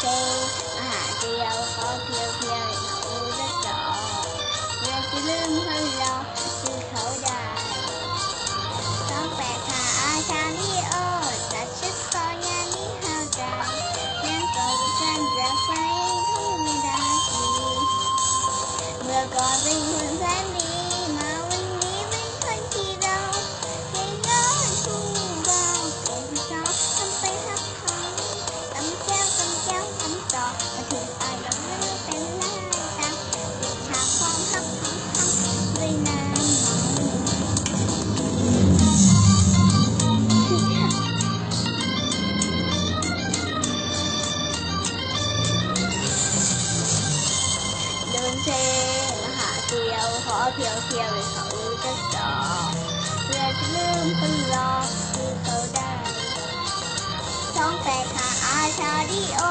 เจอาหารเดียวเขาเพียวเพียวอู้จะจอเราจะลืมคนเราคือเขาได้ต้องแปลกหาอาชาลีโอจัดชุดคอยานี้เฮาใจเรื่องก่อนฉันจะไฟทุ่งไม่ได้เมื่อก่อนเป็นน เพียวเพียวให้เขาจะจอเพื่อจะลืมคนรอคือเขาได้ช่องแปดหาอาชาดีโอ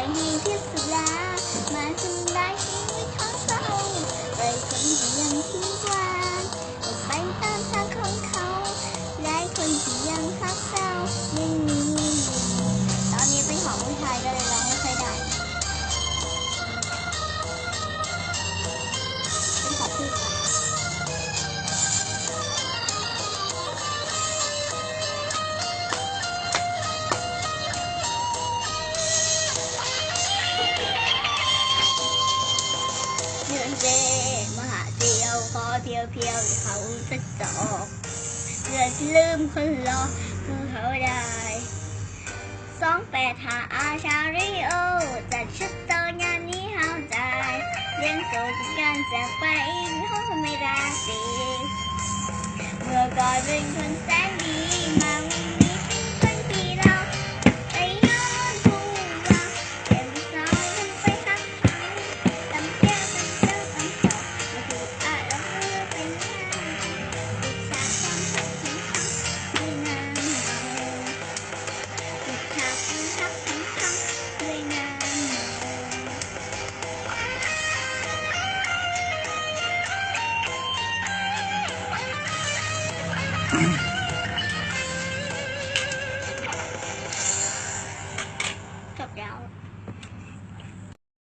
จะป เจมหาเดียวขอเพียวเพียวเขาจะจอกเพื่อจะลืมคนรอคือเขาได้สองแปดหาอาชาริโอจัดชุดโตงานนี้เฮาใจเรียนโซกันจากไปเขาไม่ได้สิเมื่อก่อนเป็นคนแสน อืม